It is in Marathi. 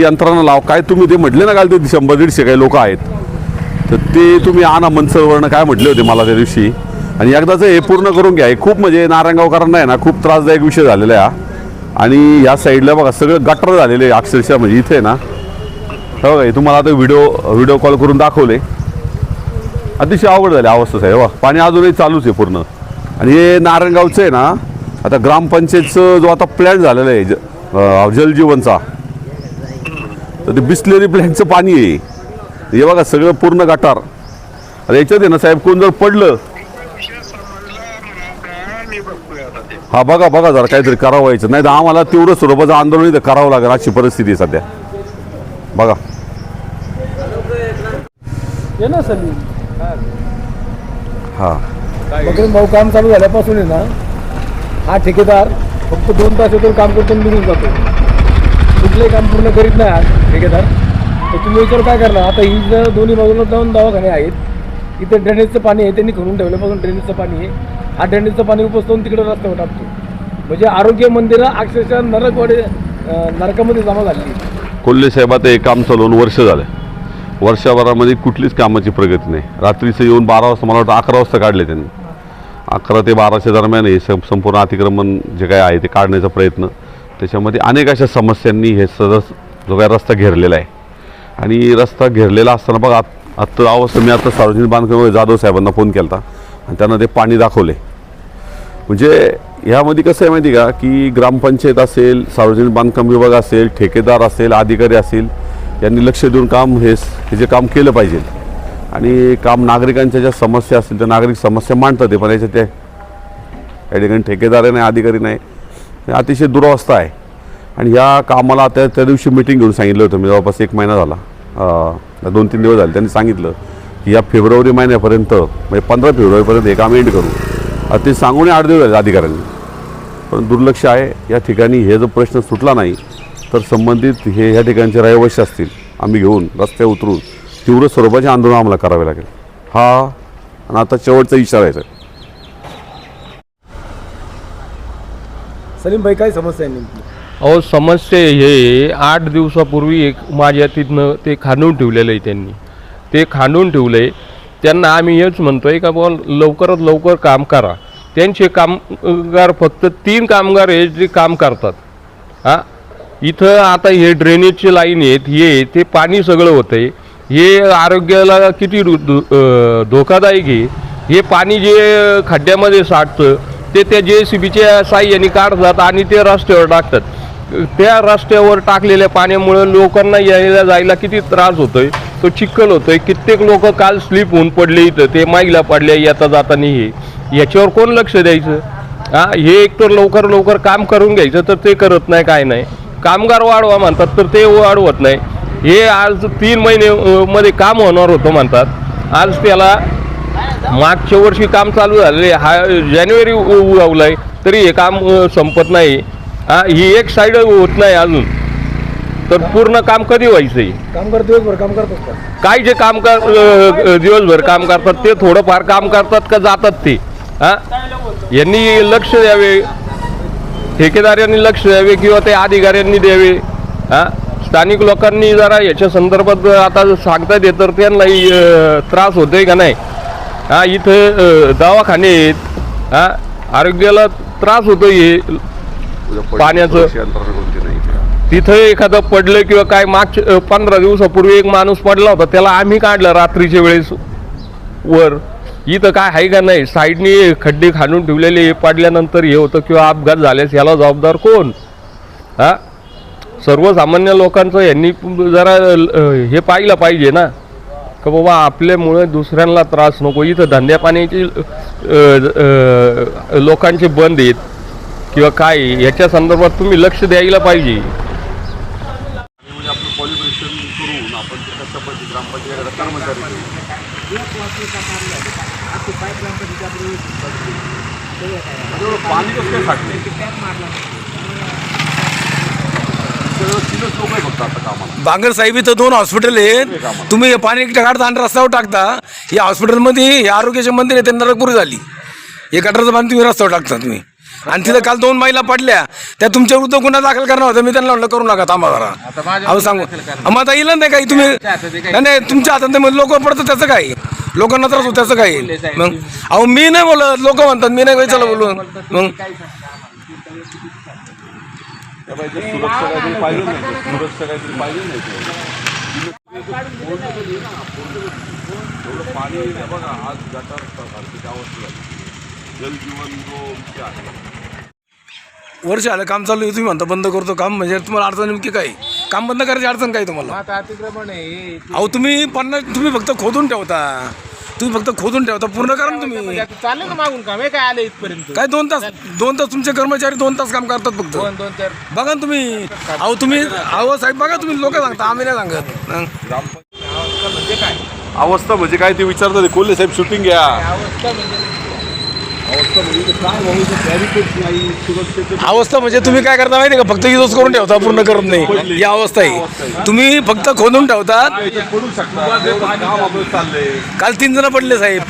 यंत्रणा लाव. काय तुम्ही ते म्हटले ना काल ते शंभर दीडशे काही लोक आहेत. तर ते तुम्ही आणा मनसरवरनं. काय म्हटले होते मला त्या दिवशी? आणि एकदाच हे पूर्ण करून घ्या. हे खूप म्हणजे नारायणगावकरांना आहे ना खूप त्रासदायक विषय झालेला आहे आणि या साईडला बघा सगळं गटर झालेलं आहे अक्षरशः म्हणजे इथे ना. हो बघा तुम्हाला आता व्हिडिओ व्हिडिओ कॉल करून दाखवले. अतिशय अवघड झाली अवस्था साहेब. वा पाणी अजूनही चालूच आहे पूर्ण. आणि हे नारायणगावचं आहे ना आता ग्रामपंचायतचं जो आता प्लॅन झालेला आहे ज- जलजीवनचा तर ते बिस्लेरी प्लॅनचं पाणी आहे. हे बघा सगळं पूर्ण गटार. आता याच्यात आहे ना साहेब कोण जर पडलं हा बघा बघा जरा काहीतरी करावं व्हायचं नाही तर आम्हाला तीव्र स्वरूपाचं आंदोलन इथं करावं लागेल अशी परिस्थिती आहे सध्या. बघा. ये ना सलीम हा. बकरीन भाऊ काम चालू झाल्यापासून आहे ना हा ठेकेदार फक्त दोन तास येतो काम करतो आणि निघून जातो. कुठलंही काम पूर्ण करीत नाही हा ठेकेदार. तर तुम्ही विचार काय करणार? आता ही जर दोन्ही बाजूला जाऊन दवाखाने आहेत इथं ड्रेनेजचं पाणी आहे त्यांनी करून ठेवलं. बघून ड्रेनेजचं पाणी आहे. हा ड्रेनेजचं पाणी उपसवून तिकडे रस्त्यावर टाकतो. म्हणजे आरोग्य मंदिरं अक्षरशः नरकवाडे नरकामध्ये जमा झाली आहेत. कोल्हे साहेबाचं हे काम चालवून वर्ष झालं. वर्षभरामध्ये कुठलीच कामाची प्रगती नाही. रात्रीचं येऊन बारा वाजता मला वाटतं अकरा वाजता काढले त्यांनी. अकरा ते बाराच्या दरम्यान हे संपूर्ण अतिक्रमण जे काय आहे ते काढण्याचा प्रयत्न. त्याच्यामध्ये अनेक अशा समस्यांनी हे सदस जो काय रस्ता घेरलेला आहे. आणि रस्ता घेरलेला असताना बघा आत्ता अवस्था मी आता सार्वजनिक बांधकाम जाधव साहेबांना फोन केला होता आणि त्यांना ते पाणी दाखवले. म्हणजे ह्यामध्ये कसं आहे माहिती का? की ग्रामपंचायत असेल सार्वजनिक बांधकाम विभाग असेल ठेकेदार असेल अधिकारी असेल यांनी लक्ष देऊन काम हे हे जे काम केलं पाहिजे. आणि काम नागरिकांच्या ज्या समस्या असतील त्या नागरिक समस्या मांडतात ते पण याच्यात त्या ठिकाणी ठेकेदार नाही अधिकारी नाही. अतिशय दुरावस्था आहे. आणि ह्या कामाला त्या त्या दिवशी मिटिंग घेऊन सांगितलं होतं. मी जवळपास एक महिना झाला. दोन तीन दिवस झाले. त्यांनी सांगितलं की या फेब्रुवारी महिन्यापर्यंत म्हणजे पंधरा फेब्रुवारीपर्यंत हे काम एंड करू. ते सांगून आठ दिवस झाले अधिकाऱ्यांनी. पण दुर्लक्ष आहे या ठिकाणी हे जर प्रश्न सुटला नाही तर संबंधित हे ह्या ठिकाणचे रहिवासी असतील आम्ही घेऊन रस्त्यावर उतरून तीव्र स्वरूपाचे आंदोलन आम्हाला करावे लागेल. हा आणि आता शेवटचा इशारा आहे सर सलीम भाई काय समस्या आहे नेमकी? अहो समस्या हे आठ दिवसापूर्वी एक माझ्या तिथनं ते खांडून ठेवलेलं आहे त्यांनी. ते खांडून ठेवलं आहे त्यांना आम्ही हेच म्हणतो आहे का बुवा लवकरात लवकर काम करा. त्यांचे कामगार फक्त तीन कामगार हे जे काम करतात. हां? इथं आता हे ड्रेनेजचे लाईन आहेत हे ते पाणी सगळं होतं आहे हे आरोग्याला किती धोकादायक आहे. हे पाणी जे खड्ड्यामध्ये साठतं ते त्या जे सी बीच्या साह्याने काढतात आणि ते रस्त्यावर टाकतात. त्या रस्त्यावर टाकलेल्या पाण्यामुळं लोकांना यायला जायला किती त्रास होतोय तो चिखल होतोय. कित्येक लोक काल स्लिप होऊन पडले इथं ते माईला पडले येता जाताना हे. याच्यावर कोण लक्ष द्यायचं? हा हे एक तर लवकर लवकर काम करून घ्यायचं तर ते करत नाही काय नाही. कामगार वाढवा म्हणतात तर ते वाढवत नाही. हे आज तीन महिने मध्ये काम होणार होतं म्हणतात. आज त्याला मागच्या वर्षी काम चालू झालेले हा जानेवारी उ- आहे तरी हे काम संपत नाही. हा ही एक साईड होत नाही अजून. तर पूर्ण काम कधी व्हायचं कामगार दिवसभर काम करतात का काय जे काम कर अ, दिवसभर काम करतात ते थोडंफार काम करतात का जातात ते? हा? यांनी लक्ष द्यावे. ठेकेदारांनी लक्ष द्यावे किंवा ते अधिकाऱ्यांनी द्यावे. हा? स्थानिक लोकांनी जरा याच्या संदर्भात आता सांगता येत तर त्यांनाही अ, त्रास होतोय का नाही? हा इथं अ, दवाखाने आहेत. हा? आरोग्याला त्रास होतोय हे. पाण्याचं- तिथं एखादं पडलं किंवा काय मागच्या पंधरा दिवसापूर्वी एक माणूस पडला होता त्याला आम्ही काढलं रात्रीच्या वेळेस वर. इथं काय आहे का नाही? साईडनी खड्डे खाणून ठेवलेले हे पडल्यानंतर हे होतं किंवा अपघात झाल्यास याला जबाबदार कोण? हा? सर्वसामान्य लोकांचं यांनी जरा हे पाहिलं पाहिजे ना. का बाबा आपल्यामुळे दुसऱ्यांना त्रास नको. इथं धंद्या पाण्याची लोकांचे बंद आहेत. किंवा काय याच्या संदर्भात तुम्ही लक्ष द्यायला पाहिजे. म्हणजे आपलं पॉलिटिशियन करून आपण ते कशा पद्धती ग्रामपंचायत कर्मचारी पाणी कसं काय साठले? तीनच लोक आहे फक्त आता कामाला. बांगर साहेब इथं दोन हॉस्पिटल आहेत. तुम्ही हे पाणी काढता आणि रस्त्यावर टाकता. या हॉस्पिटलमध्ये हे आरोग्याचे मंदिर आहे ते नरकपुरी झाली. हे गटारचं पाणी तुम्ही रस्त्यावर टाकता तुम्ही. आणि तिथं काल दोन महिला पडल्या. त्या तुमच्या विरुद्ध गुन्हा दाखल करणार होता. मी त्यांना म्हणलं करू नका थांबा जरा. अहो सांगू. मग आता येईल नाही काही तुम्ही. नाही नाही तुमच्या हातात नाही लोक पडतं त्याचं काय लोकांना त्रास होतो त्याचं काय मग अहो मी नाही बोलत. लोक म्हणतात मी नाही चला बोलून. मग पाणी बघा आज गटार जलजीवन जो विषय आहे. वर्ष आलं काम चालू आहे तुम्ही म्हणता बंद करतो काम म्हणजे तुम्हाला अडचण नेमकी काय? काम बंद करायची अडचण काय तुम्हाला? आता अतिक्रमण आहे अहो तुम्ही पन्नास तुम्ही फक्त खोदून ठेवता. तुम्ही फक्त खोदून ठेवता पूर्ण करा ना तुम्ही. आता चाललं ना मागून काम? हे काय आलं इथपर्यंत? काय दोन तास दोन तास तुमचे कर्मचारी दोन तास काम करतात फक्त. दोन दोन चार बघा ना तुम्ही. अहो तुम्ही अहो साहेब बघा तुम्ही लोक सांगता आम्ही नाही सांगत. हं. म्हणजे काय? अवस्था म्हणजे काय ते विचारतात कोल्हे साहेब शूटिंग घ्या. अवस्था म्हणजे अवस्था म्हणजे तुम्ही काय करता माहिती का? फक्त युज करून ठेवता पूर्ण करत नाही. ही अवस्था आहे तुम्ही फक्त खोदून ठेवतात काल तीन जण पडले साहेब.